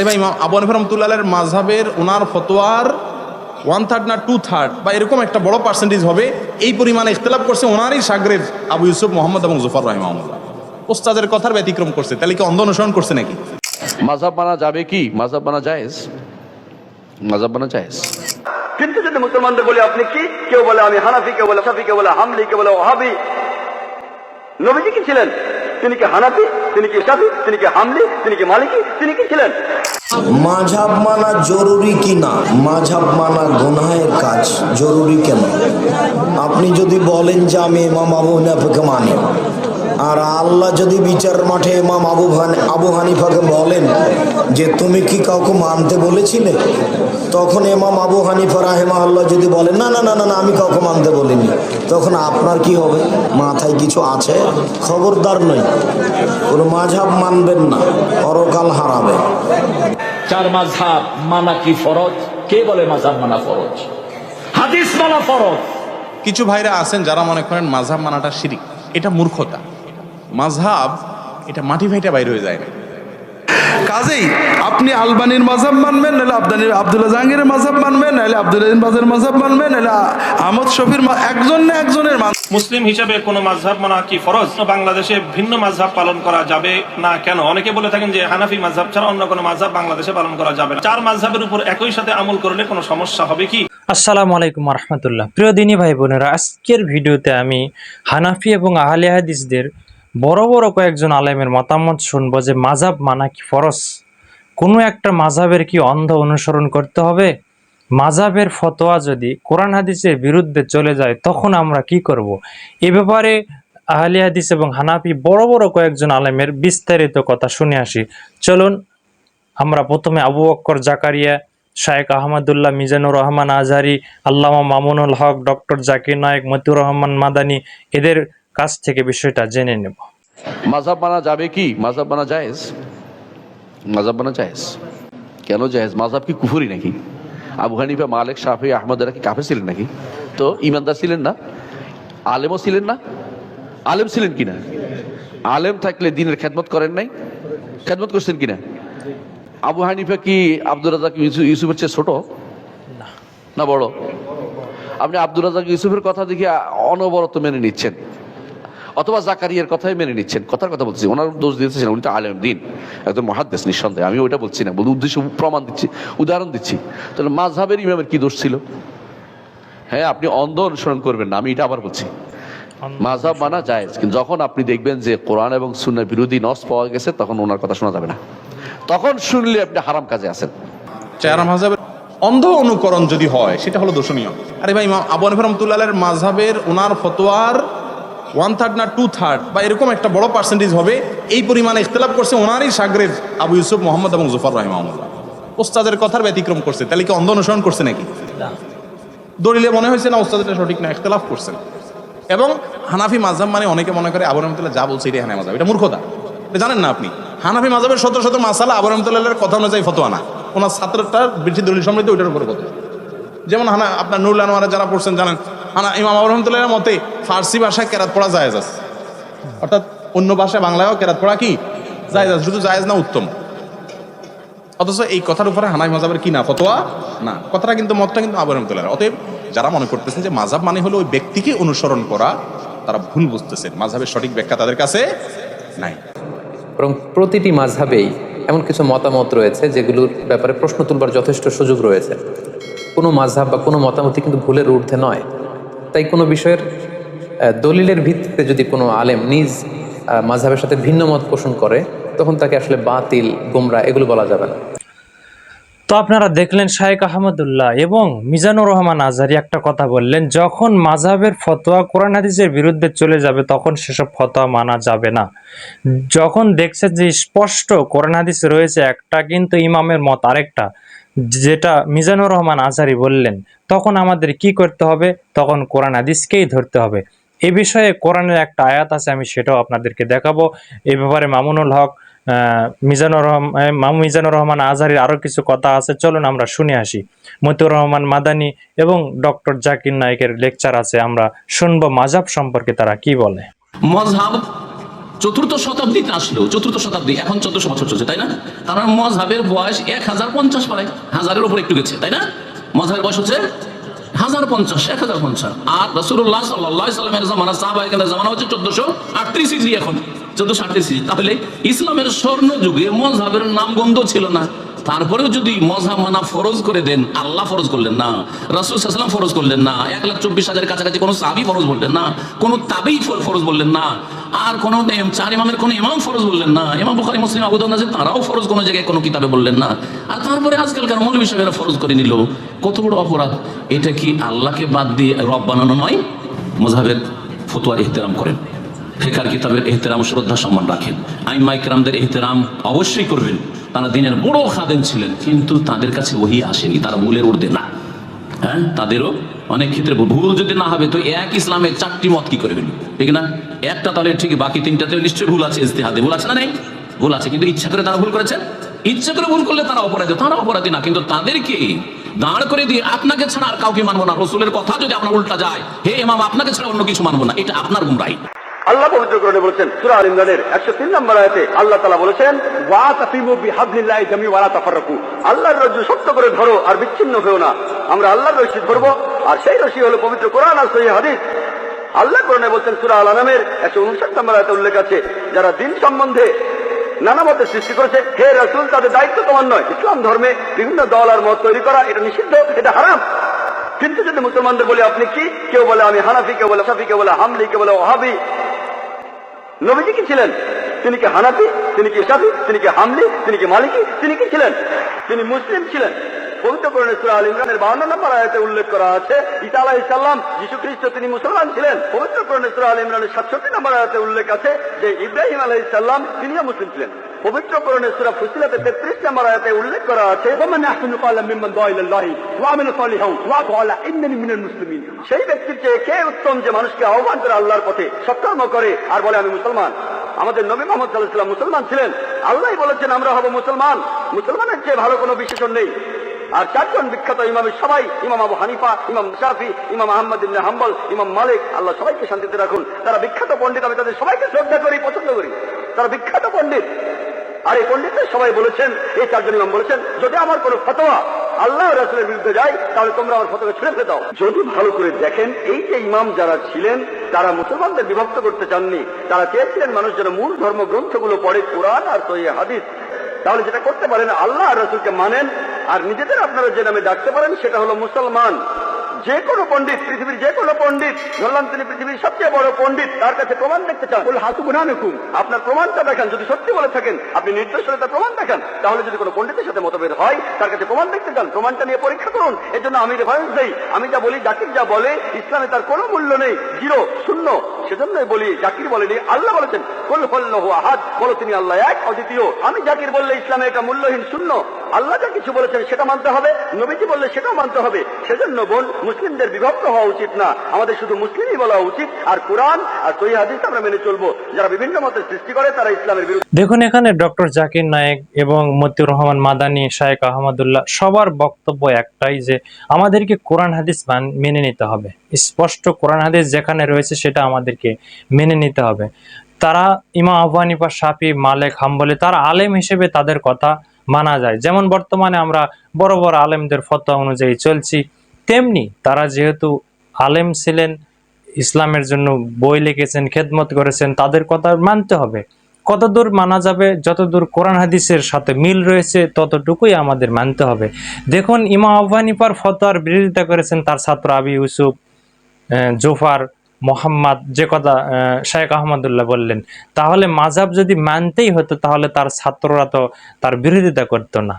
আরে ভাই ইমাম আবু হানিফা রহমতুল্লাহের মাঝহাবের ওনার ফতোয়ার ওয়ান থার্ড না টু থার্ড বা এরকম একটা বড় পার্সেন্টেজ হবে এই পরিমাণে ইখতলাফ করছে ওনারই সাগরের আবু ইউসুফ মোহাম্মদ এবং জুফর রহিমাহুল্লাহ। ওস্তাদের কথার ব্যতিক্রম করছে তাহলে কি অন্ধ অনুসরণ করছে নাকি? মাঝাব মানা যাবে কি? মাঝাব মানা জায়েজ? মাঝাব মানা জায়েজ। কিন্তু যদি মুসলমানদের বলি আপনি কি? কেউ বলে আমি হানাফি কেউ বলে সাফি কেউ বলে হামলি কেউ বলে ওহাবি নবীজি কি ছিলেন? তিনি কি হানাফি, তিনি কি সাফি, তিনি কি হামলি, তিনি কি মালিকি, তিনি কি ছিলেন? মাঝাব মানা জরুরি কি না? মাঝাব মানা গুনাহের কাজ জরুরি কেন? আপনি যদি বলেন যে আমি ইমাম আবু হানিফাকে মানি, আর আল্লাহ যদি বিচার মাঠে ইমাম আবু হান, আবু হানিফাকে বলেন যে তুমি কি কাউকে মানতে বলেছিলে? তখন এমাম আবু হানিফা রাহেমা আল্লাহ যদি বলেন না না না না না, আমি কাউকে মানতে বলিনি। তখন আপনার কি হবে? মাথায় কিছু আছে? খবরদার নই। কোনো মাঝাব মানবেন না। পরকাল হারাবে। চার মাঝহাব মানা কি ফরজ? কে বলে মাঝাব মানা ফরজ? হাদিস মানা ফরজ। কিছু ভাইরা আছেন যারা মনে করেন মাঝহাব মানাটা শিরিক। এটা মূর্খতা। মাঝহাব এটা মাটি ভাইটা বাইরে হয়ে যায় না। কাজেই আপনি আলবানির মাঝাব মানবেন নাহলে আবদানির আব্দুল্লাহ জাহাঙ্গীরের মাঝাব মানবেন নাহলে আব্দুল বাজের মাঝাব মানবেন নাহলে আহমদ শফির একজন না একজনের মান মুসলিম হিসেবে কোনো মাঝহাব মানা কি ফরজ? বাংলাদেশে ভিন্ন মাঝহাব পালন করা যাবে না কেন? অনেকে বলে থাকেন যে হানাফি মাঝহাব ছাড়া অন্য কোনো মাঝহাব বাংলাদেশে পালন করা যাবে না। চার মাঝহাবের উপর একই সাথে আমল করলে কোনো সমস্যা হবে কি? আসসালামু আলাইকুম রহমতুল্লাহ। প্রিয় দিনী ভাই বোনেরা আজকের ভিডিওতে আমি হানাফি এবং আহলে হাদিসদের বড় বড় কয়েকজন আলেমের মতামত শুনব যে মাঝাব মানা কি ফরজ? কোনো একটা মাঝাবের কি অন্ধ অনুসরণ করতে হবে? মাঝাবের ফতোয়া যদি কোরআন হাদিসের বিরুদ্ধে চলে যায়, তখন আমরা কি করব। এ ব্যাপারে আহলে হাদিস এবং হানাফি বড় বড় কয়েকজন আলেমের বিস্তারিত কথা শুনে আসি। চলুন, আমরা প্রথমে আবু অক্কর জাকারিয়া শায়েক আহমদুল্লাহ, মিজানুর রহমান আজহারি, আল্লামা মামুনুল হক, ডক্টর জাকির নায়েক, মতিউর রহমান মাদানি, এদের কাছ থেকে বিষয়টা জেনে নেব। মাঝাব মানা যাবে কি? মাঝাব মানা জায়েজ? মাঝাব মানা জায়েজ। কেন জায়েজ? মাঝাব কি কুফুরি নাকি? আবু হানিফা মালিক শাফি আহমদ এরা কি কাফে ছিলেন নাকি? তো ইমানদার ছিলেন না? আলেমও ছিলেন না? আলেম ছিলেন কিনা? আলেম থাকলে দিনের খেদমত করেন নাই? খেদমত করছেন কিনা? আবু হানিফা কি আব্দুর রাজাক ইউসুফ ইউসুফের চেয়ে ছোট? না। বড়? আপনি আব্দুর রাজাক ইউসুফের কথা দেখে অনবরত মেনে নিচ্ছেন। অথবা জাকারিয়ার কথাই মেনে নিচ্ছেন। কথার কথা বলছি ওনার দোষ দিতেছেন উনি তো আলেম দিন। একদম মহাদ্দেশ নিঃসন্দেহে। আমি ওইটা বলছি না। বলি উদ্দেশ্য প্রমাণ দিচ্ছি উদাহরণ দিচ্ছি। তাহলে মাঝহাবের ইমামের কি দোষ ছিল? হ্যাঁ আপনি অন্ধ অনুসরণ করবেন না আমি এটা আবার বলছি। মাঝহাব মানা যায় কিন্তু যখন আপনি দেখবেন যে কোরআন এবং সুন্নার বিরোধী নস পাওয়া গেছে তখন ওনার কথা শোনা যাবে না। তখন শুনলে আপনি হারাম কাজে চার মাঝহাবের অন্ধ অনুকরণ যদি হয় সেটা হলো দোষণীয়। আরে ভাই আবু হানিফা রহমতুল্লাহের মাঝহাবের ওনার ফতোয়ার ওয়ান থার্ড না টু থার্ড বা এরকম একটা বড় পার্সেন্টেজ হবে এই পরিমাণে ইখতলাফ করছে ওনারই সাগরের আবু ইউসুফ মোহাম্মদ এবং জুফর রহিমাহুল্লাহ। ওস্তাদের কথার ব্যতিক্রম করছে তাহলে কি অন্ধ অনুসরণ করছে নাকি? দলিলে মনে হয়েছে না ওস্তাদটা সঠিক না ইখতলাফ করছেন এবং হানাফি মাঝহাব মানে অনেকে মনে করে আবু রহমতুল্লাহ যা বলছে এটাই হানাফি মাঝহাব এটা মূর্খতা। এটা জানেন না আপনি? হানাফি মাঝহাবের শত শত মাসালা আবু রহমতুল্লাহের কথা অনুযায়ী ফতোয়া না। ওনার ছাত্রটার বেশি দলিল সমৃদ্ধ ওইটার উপরে কথা যেমন হানা আপনার নুরুল আনোয়ারে যারা পড়ছেন জানেন হানা ইমাম আবু রহমতুল্লাহের মতে ফার্সি ভাষায় কেরাত পড়া জায়েজ আছে। অর্থাৎ অন্য ভাষায় বাংলায়ও কেরাত পড়া কি? জায়েজ আছে, শুধু জায়েজ না উত্তম। অথচ এই কথার উপরে হানাই মাজাবের কি না, ফতোয়া? না। কথাটা কিন্তু, মতটা কিন্তু আবু রহমতুল্লাহ অতএব যারা মনে করতেছেন যে মাজাব মানে হলো ওই ব্যক্তিকে অনুসরণ করা, তারা ভুল বুঝতেছেন। মাঝাবের সঠিক ব্যাখ্যা তাদের কাছে নাই। বরং প্রতিটি মাঝহাবেই এমন কিছু মতামত রয়েছে যেগুলোর ব্যাপারে প্রশ্ন তুলবার যথেষ্ট সুযোগ রয়েছে। কোনো মাঝহাব বা কোনো মতামতই কিন্তু ভুলের ঊর্ধ্বে নয়। তাই কোনো বিষয়ের দলিলের ভিত্তিতে যদি কোনো আলেম নিজ মাঝহাবের সাথে ভিন্ন মত পোষণ করে, তখন তাকে আসলে বাতিল, গোমরা এগুলো বলা যাবে না। তো আপনারা দেখলেন শায়েক আহমদুল্লাহ এবং মিজানুর রহমান আজহারি একটা কথা বললেন, যখন মাঝহাবের ফতোয়া কোরআন হাদিসের বিরুদ্ধে চলে যাবে, তখন সেসব ফতোয়া মানা যাবে না। যখন দেখছেন যে স্পষ্ট কোরআন হাদিস রয়েছে, একটা কিন্তু ইমামের মত আরেকটা যেটা মিজানুর রহমান আজহারি বললেন, তখন আমাদের কি করতে হবে? তখন কোরআন হাদিসকেই ধরতে হবে। এ বিষয়ে কোরআনের একটা আয়াত আছে, আমি সেটাও আপনাদেরকে দেখাবো। এ ব্যাপারে মামুনুল হক মিজানুর রহমান মিজানুর রহমান আজহারির আরও কিছু কথা আছে। চলুন আমরা শুনে আসি। মতিউর রহমান মাদানি এবং ডক্টর জাকির নায়কের লেকচার আছে, আমরা শুনব। মাজাব সম্পর্কে তারা কি বলে? মজহাব চতুর্থ শতাব্দীতে আসলো, চতুর্থ শতাব্দী, এখন চোদ্দশো বছর চলছে, তাই না? তার মজহাবের বয়স এক হাজার পঞ্চাশ প্রায় হাজারের উপর একটু গেছে, তাই না? মজহাবের বয়স হচ্ছে হাজার পঞ্চাশ এক হাজার পঞ্চাশ। আর রসুল্লাহ সাল্লাহ সাল্লামের জামানা সাহাবাহিকের জামানা হচ্ছে চোদ্দশো আটত্রিশ ইসি এখন, চোদ্দশো আটত্রিশ তাহলে ইসলামের স্বর্ণ যুগে মজহাবের নামগন্ধ ছিল না। তারপরেও যদি মজহাব মানা ফরজ করে দেন, আল্লাহ ফরজ করলেন না, রাসুল সাল্লাম ফরজ করলেন না, এক লাখ চব্বিশ হাজারের কাছাকাছি কোনো সাবি ফরজ বললেন না, কোনো তাবেই ফরজ বললেন না। আর কোনো চার ইমামের কোনো ইমাম ফরজ বললেন না। ইমাম বুখারি, মুসলিম আবুদান আছে তারাও ফরজ কোনো জায়গায় কোনো কিতাবে বললেন না। আর তারপরে আজকালকার মৌলবী সাহেবেরা ফরজ করে নিল? কত বড় অপরাধ। এটা কি আল্লাহকে বাদ দিয়ে রব বানানো নয়? মজহাবের ফতোয়ার এহতেরাম করেন। ফেকার কিতাবের এহতেরাম শ্রদ্ধা সম্মান রাখেন। আইন মাইকরামদের এহতেরাম অবশ্যই করবেন। তারা দিনের বড় খাদেন ছিলেন, কিন্তু তাদের কাছে ওহি আসেনি। তারা ভুলের উর্ধে না। হ্যাঁ? তাদেরও অনেক ক্ষেত্রে ভুল। যদি না হবে, তো এক ইসলামের চারটি মত কি করে করবেন ঠিক না? একটা তাহলে ঠিক, বাকি তিনটাতে নিশ্চয়ই ভুল আছে ইস্তেহাদে ভুল আছে না নেই? ভুল আছে, কিন্তু ইচ্ছা করে তারা ভুল করেছে। ইচ্ছা করে ভুল করলে তারা অপরাধী তারা অপরাধী না, কিন্তু তাদেরকে দাঁড় করে দিয়ে আপনাকে ছাড়া আর কাউকে মানবো না। রসুলের কথা যদি আপনার উল্টা যায়, হে এমাম আপনাকে ছাড়া অন্য কিছু মানবো না, এটা আপনার গুমরাই আল্লাহ পবিত্র করণে বলেছেন, সুরা আল ইমরানের একশো তিন নম্বর আয়াতে আল্লাহ তালা বলেছেন আল্লাহর রজ্জু শক্ত করে ধরো আর বিচ্ছিন্ন হয়েও না। আমরা আল্লাহর রশি ধরবো আর সেই রশি হলো পবিত্র কোরআন আর সহিহ হাদিস। আল্লাহ কোরআনে বলছেন, সুরা আল আনামের একশো উনষাট নম্বর আয়াতে উল্লেখ আছে, যারা দিন সম্বন্ধে নানা মতের সৃষ্টি করেছে, হে রসুল, তাদের দায়িত্ব তোমার নয়। ইসলাম ধর্মে বিভিন্ন দল আর মত তৈরি করা, এটা নিষিদ্ধ, এটা হারাম। কিন্তু যদি মুসলমানদের বলি, আপনি কি? কেউ বলে, আমি হানাফি। কেউ বলে, সাফি। কেউ বলে, হামলি। কেউ বলে, ওহাবি। নবীজি কি ছিলেন? তিনি কি হানাফি? তিনি কি সাফি? তিনি কি হামলি? তিনি কি মালিকি? তিনি কি ছিলেন? তিনি মুসলিম ছিলেন। পবিত্র কোরআনে সূরা আল ইমরানের 52 নম্বর আয়াতে উল্লেখ করা আছে ইসা আলাহ সালাম যীশু খ্রিস্ট তিনি মুসলমান ছিলেন। ইমরানের 67 নম্বর উল্লেখ আছে যে তিনিও মুসলিম ছিলেন। পবিত্র কোরআনে সূরা ফুসিলাতে 33 নম্বর আয়াতে উল্লেখ করা আছে, ওমান আহসানু ক্বালাম মিম্মান ওয়া ওয়া ক্বালা ইন্নানি মিনাল মুসলিমিন। সেই ব্যক্তির চেয়ে কে উত্তম যে মানুষকে আহ্বান করে আল্লাহর পথে সৎকর্ম করে? আর বলে, আমি মুসলমান। আমাদের নবী মোহাম্মদ সাল্লাহ মুসলমান ছিলেন। আল্লাহ বলেছেন, আমরা হব মুসলমান। মুসলমানের চেয়ে ভালো কোনো বিশেষণ নেই। আর চারজন বিখ্যাত ইমামের সবাই, ইমাম আবু হানিফা, ইমাম শাফি, ইমাম আহমদ ইবনে হাম্বল, ইমাম মালিক, আল্লাহ সবাইকে শান্তিতে রাখুন। তারা বিখ্যাত পণ্ডিত, আমি তাদের সবাইকে শ্রদ্ধা করি, পছন্দ করি। তারা বিখ্যাত পণ্ডিত। আর এই পণ্ডিতদের সবাই বলেছেন, এই চারজন ইমাম বলেছেন, যদি আমার কোনো ফতোয়া আল্লাহ রাসুলের বিরুদ্ধে যায়, তাহলে তোমরা আমার ফতোয়া ছেড়ে ফেলে দাও। যদি ভালো করে দেখেন, এই যে ইমাম যারা ছিলেন, তারা মুসলমানদের বিভক্ত করতে চাননি, তারা চেয়েছিলেন মানুষ যেন মূল ধর্মগ্রন্থগুলো পড়ে, কোরআন আর সহি হাদিস। তাহলে যেটা করতে পারেন, আল্লাহ আর রসুলকে মানেন, আর নিজেদের আপনারা যে নামে ডাকতে পারেন, সেটা হলো মুসলমান। যে কোনো পণ্ডিত পৃথিবীর যে কোনো পণ্ডিত ধরলাম তিনি পৃথিবীর সবচেয়ে বড় পণ্ডিত তার কাছে প্রমাণ দেখতে চান। বলে হাতু গুনানুকুম আপনার প্রমাণটা দেখান যদি সত্যি বলে থাকেন আপনি নির্দোষ হলে তার প্রমাণ দেখান তাহলে যদি কোনো পণ্ডিতের সাথে মতভেদ হয় তার কাছে প্রমাণ দেখতে চান প্রমাণটা নিয়ে পরীক্ষা করুন এর জন্য আমি রেফারেন্স দেই। আমি যা বলি জাকির যা বলে ইসলামে তার কোনো মূল্য নেই জিরো শূন্য। সেজন্যই বলি জাকির বলেনি আল্লাহ বলেছেন কুল হল্লাহু আহাদ বলো তিনি আল্লাহ এক অদ্বিতীয়। আমি জাকির বললে ইসলামে এটা মূল্যহীন শূন্য। আল্লাহ যা কিছু বলেছেন সেটা মানতে হবে নবীজি বললে সেটাও মানতে হবে। সেজন্য বোন, মুসলিমদের বিভক্ত হওয়া উচিত না। আমাদের শুধু মুসলিমই বলা উচিত। আর কোরআন আর সহি হাদিস আমরা মেনে চলবো। যারা বিভিন্ন মতের সৃষ্টি করে, তারা ইসলামের বিরুদ্ধে দেখুন, এখানে ডক্টর জাকির নায়েক এবং মতিউর রহমান মাদানী, শায়েক আহমদুল্লাহ, সবার বক্তব্য একটাই যে, আমাদেরকে কোরআন হাদিস মেনে নিতে হবে। স্পষ্ট কোরআন হাদিস যেখানে রয়েছে, সেটা আমাদেরকে মেনে নিতে হবে। তারা ইমা আফগানিপা সাফি মালেক, হাম্বলে, তারা আলেম হিসেবে তাদের কথা মানা যায়। যেমন বর্তমানে আমরা বড় বড় আলেমদের ফতোয়া অনুযায়ী চলছি। তেমনি তারা যেহেতু আলেম ছিলেন, ইসলামের জন্য বই লিখেছেন, খেদমত করেছেন, তাদের কথা মানতে হবে। কতদূর মানা যাবে, যতদূর কোরআন হাদিসের সাথে মিল রয়েছে, ততটুকুই আমাদের মানতে হবে। দেখুন ইমা আফগানিপার ফতোয়ার বিরোধিতা করেছেন তার ছাত্র আবি ইউসুফ জোফার মোহাম্মদ, যে কথা শায়েখ আহমদুল্লাহ বললেন। তাহলে মাঝাব যদি মানতেই হতো, তাহলে তার ছাত্ররা তো তার বিরোধিতা করতো না।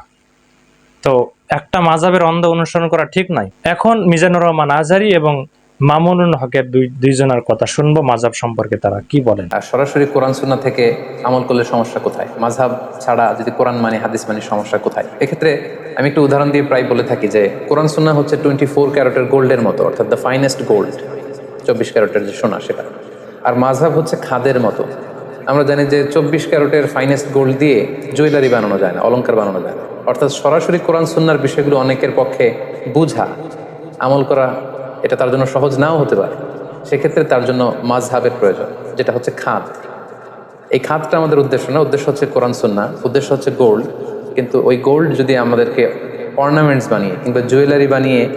তো একটা মাজাবের অন্ধ অনুসরণ করা ঠিক নয় এখন মিজানুর রহমান আজারি এবং মামুনুল হকের দুই, দুইজনের কথা শুনব মাঝাব সম্পর্কে তারা কি বলেন? আর সরাসরি কোরআন সুন্না থেকে আমল করলে সমস্যা কোথায়? মাঝহাব ছাড়া যদি কোরআন মানে হাদিস মানে সমস্যা কোথায়? এক্ষেত্রে আমি একটু উদাহরণ দিয়ে প্রায় বলে থাকি যে, কোরআন সুন্না হচ্ছে টোয়েন্টি ফোর ক্যারেটের গোল্ডের মতো, অর্থাৎ দ্য ফাইনেস্ট গোল্ড চব্বিশ ক্যারেটের যে সোনা সেটা। আর মাঝহাব হচ্ছে খাদের মতো। আমরা জানি যে চব্বিশ ক্যারেটের ফাইনেস্ট গোল্ড দিয়ে জুয়েলারি বানানো যায় না, অলংকার বানানো যায় না। অর্থাৎ সরাসরি কোরআন সুন্নার বিষয়গুলো অনেকের পক্ষে বুঝা, আমল করা, এটা তার জন্য সহজ নাও হতে পারে। সেক্ষেত্রে তার জন্য মাঝহাবের প্রয়োজন, যেটা হচ্ছে খাদ। এই খাতটা আমাদের উদ্দেশ্য না, উদ্দেশ্য হচ্ছে কোরআন সুন্না, উদ্দেশ্য হচ্ছে গোল্ড। কিন্তু ওই গোল্ড যদি আমাদেরকে অর্নামেন্টস বানিয়ে কিংবা জুয়েলারি বানিয়ে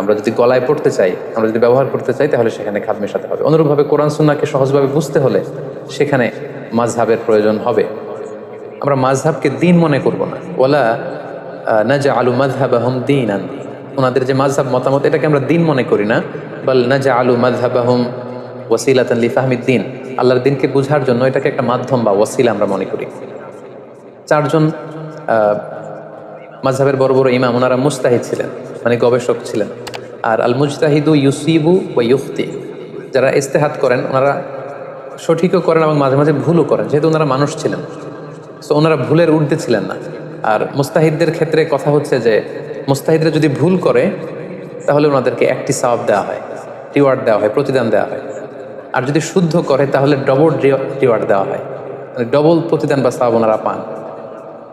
আমরা যদি গলায় পড়তে চাই, আমরা যদি ব্যবহার করতে চাই, তাহলে সেখানে খাদ মেশাতে হবে। অনুরূপভাবে কোরআন সুন্নাকে সহজভাবে বুঝতে হলে সেখানে মাঝহাবের প্রয়োজন হবে। আমরা মাঝহাবকে দিন মনে করব না। ওলা না যে আলু মাঝহাব আহম দিন আন ওনাদের যে মাঝহাব মতামত, এটাকে আমরা দিন মনে করি না। বল না যে আলু মাঝহাব আহম ওসিলাতান লিফাহমিদ দিন আল্লাহর দিনকে বোঝার জন্য এটাকে একটা মাধ্যম বা ওসিলা আমরা মনে করি। চারজন মাঝহাবের বড় বড় ইমাম, ওনারা মুস্তাহিদ ছিলেন মানে গবেষক ছিলেন। আর আল মুজতাহিদু ইউসিবু বা ইউফতি যারা ইস্তেহাত করেন, ওনারা সঠিকও করেন এবং মাঝে মাঝে ভুলও করেন। যেহেতু ওনারা মানুষ ছিলেন। সো ওনারা ভুলের ঊর্ধ্বে ছিলেন না। আর মুস্তাহিদদের ক্ষেত্রে কথা হচ্ছে যে, মুস্তাহিদরা যদি ভুল করে, তাহলে ওনাদেরকে একটি সওয়াব দেওয়া হয় রিওয়ার্ড দেওয়া হয়, প্রতিদান দেওয়া হয়। আর যদি শুদ্ধ করে, তাহলে ডবল রিওয়ার্ড দেওয়া হয়। মানে ডবল প্রতিদান বা সওয়াব ওনারা পান।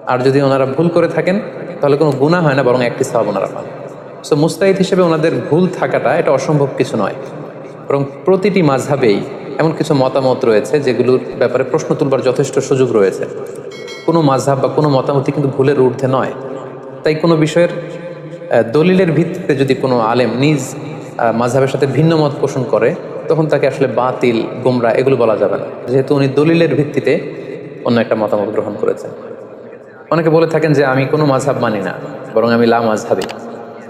আর যদি ওনারা ভুল করে থাকেন, তাহলে কোনো গুণা হয় না, বরং একটি সওয়াব ওনারা পান। সো মুস্তাহিদ হিসেবে ওনাদের ভুল থাকাটা, এটা অসম্ভব কিছু নয়। বরং প্রতিটি মাঝহাবেই এমন কিছু মতামত রয়েছে, যেগুলোর ব্যাপারে প্রশ্ন তুলবার যথেষ্ট সুযোগ রয়েছে। কোনো মাঝহাব বা কোনো মতামতই কিন্তু ভুলের ঊর্ধ্বে নয়। তাই কোনো বিষয়ের দলিলের ভিত্তিতে যদি কোনো আলেম নিজ মাঝহাবের সাথে ভিন্ন মত পোষণ করে, তখন তাকে আসলে বাতিল, গোমরা এগুলো বলা যাবে না। যেহেতু উনি দলিলের ভিত্তিতে অন্য একটা মতামত গ্রহণ করেছেন। অনেকে বলে থাকেন যে আমি কোনো মাঝহাব মানি না, বরং আমি লা মাঝহাবি।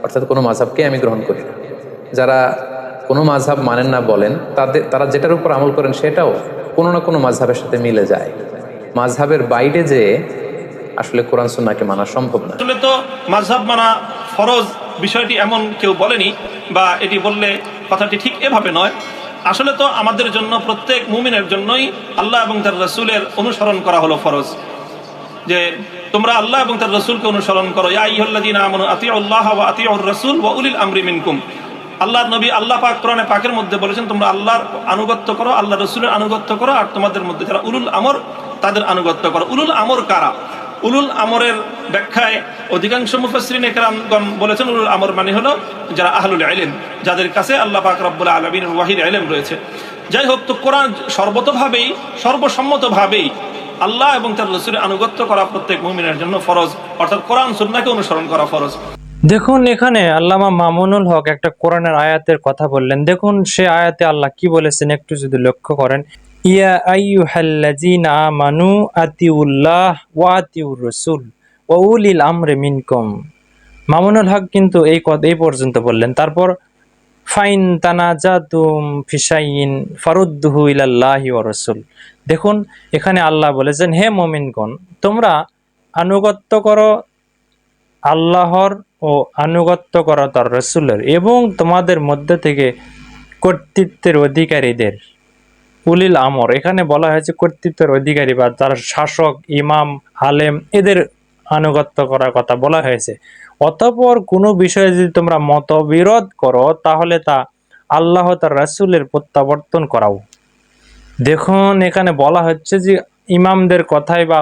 অর্থাৎ কোনো মাঝহাবকে আমি গ্রহণ করি যারা কোনো মাঝহাব মানেন না বলেন, তাদের, তারা যেটার উপর আমল করেন সেটাও কোনো না কোনো মাঝহাবের সাথে মিলে যায়। মাঝহাবের বাইরে যে আসলে কোরআন সুন্নাকে মানা সম্ভব না। আসলে তো মাঝহাব মানা ফরজ বিষয়টি এমন কেউ বলেনি বা এটি বললে কথাটি ঠিক এভাবে নয়। আসলে তো আমাদের জন্য, প্রত্যেক মুমিনের জন্যই আল্লাহ এবং তার রসুলের অনুসরণ করা হলো ফরজ। যে তোমরা আল্লাহ এবং তার রসুলকে অনুসরণ করো রাসূল ওয়া উলিল মিনকুম। আল্লাহর নবী আল্লাহ পাক কোরআনে পাকের মধ্যে বলেছেন, তোমরা আল্লাহর আনুগত্য করো আল্লাহ রসুলের আনুগত্য করো, আর তোমাদের মধ্যে যারা উলুল আমর তাদের আনুগত্য করো। উলুল আমর কারা? উলুল আমরের ব্যাখ্যায় অধিকাংশ মুফাসসিরিন একরামগণ বলেছেন, উলুল আমর মানে হলো যারা আহলুল ইলম, যাদের কাছে আল্লাহ পাক রব্বুল আলামিনের ওয়াহির ইলম রয়েছে। যাই হোক, তো কোরআন সর্বতভাবেই, সর্বসম্মতভাবেই আল্লাহ এবং তার রসুলের আনুগত্য করা প্রত্যেক মুমিনের জন্য ফরজ। অর্থাৎ কোরআন সুন্নাহকে অনুসরণ করা ফরজ। দেখুন, এখানে আল্লামা মামুনুল হক একটা কোরআনের আয়াতের কথা বললেন। দেখুন, সে আয়াতে আল্লাহ কি বলেছেন, একটু যদি লক্ষ্য করেন। ইয়া আতিউল্লাহ মামুনুল হক কিন্তু এই কথা এই পর্যন্ত বললেন। তারপর, ফাইন ফিসাইন ফারুদ্দুহু দেখুন, এখানে আল্লাহ বলেছেন, হে মুমিনগণ, তোমরা আনুগত্য করো আল্লাহর ও আনুগত্য করা তার রসুলের এবং তোমাদের মধ্যে থেকে কর্তৃত্বের অধিকারীদের। উলিল আমর। এখানে বলা হয়েছে কর্তৃত্বের অধিকারী বা তার শাসক, ইমাম আলেম এদের আনুগত্য করার কথা বলা হয়েছে। অতঃপর কোনো বিষয়ে যদি তোমরা মতবিরোধ করো, তাহলে তা আল্লাহ তার রাসূলের প্রত্যাবর্তন করাও। দেখুন, এখানে বলা হচ্ছে যে ইমামদের কথাই বা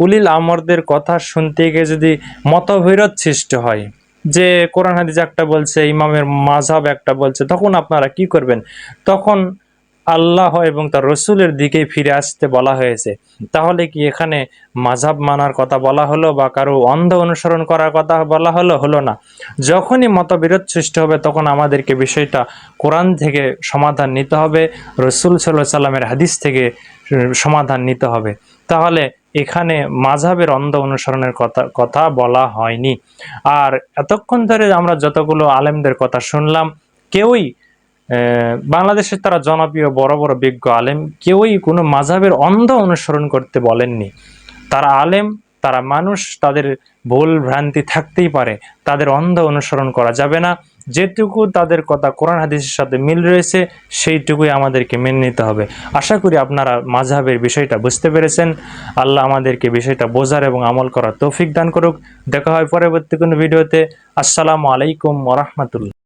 উলিল আমরদের কথা শুনতে গিয়ে যদি মতবিরোধ সৃষ্টি হয়, যে কোরআন হাদিস একটা বলছে, ইমামের মাঝহাব একটা বলছে, তখন আপনারা কি করবেন? তখন আল্লাহ এবং তার রসুলের দিকেই ফিরে আসতে বলা হয়েছে। তাহলে কি এখানে মাঝহাব মানার কথা বলা হলো বা কারও অন্ধ অনুসরণ করার কথা বলা হলো? হলো না। যখনই মতবিরোধ সৃষ্টি হবে, তখন আমাদেরকে বিষয়টা কোরআন থেকে সমাধান নিতে হবে, রসুল সাল্লাহ সাল্লামের হাদিস থেকে সমাধান নিতে হবে। তাহলে এখানে মাঝহাবের অন্ধ অনুসরণের কথা কথা বলা হয়নি। আর এতক্ষণ ধরে আমরা যতগুলো আলেমদের কথা শুনলাম, কেউই বাংলাদেশের তারা জনপ্রিয় বড় বড় বিজ্ঞ আলেম, কেউই কোনো মাঝহাবের অন্ধ অনুসরণ করতে বলেননি। তারা আলেম, তারা মানুষ, তাদের ভুল ভ্রান্তি থাকতেই পারে, তাদের অন্ধ অনুসরণ করা যাবে না। যেটুকু তাদের কথা কোরআন হাদিসের সাথে মিল রয়েছে, সেইটুকুই আমাদেরকে মেনে নিতে হবে। আশা করি আপনারা মাঝহাবের বিষয়টা বুঝতে পেরেছেন। আল্লাহ আমাদেরকে বিষয়টা বোঝার এবং আমল করার তৌফিক দান করুক। দেখা হয় পরবর্তী কোনো ভিডিওতে। আসসালামু আলাইকুম ওরহমতুল্লাহ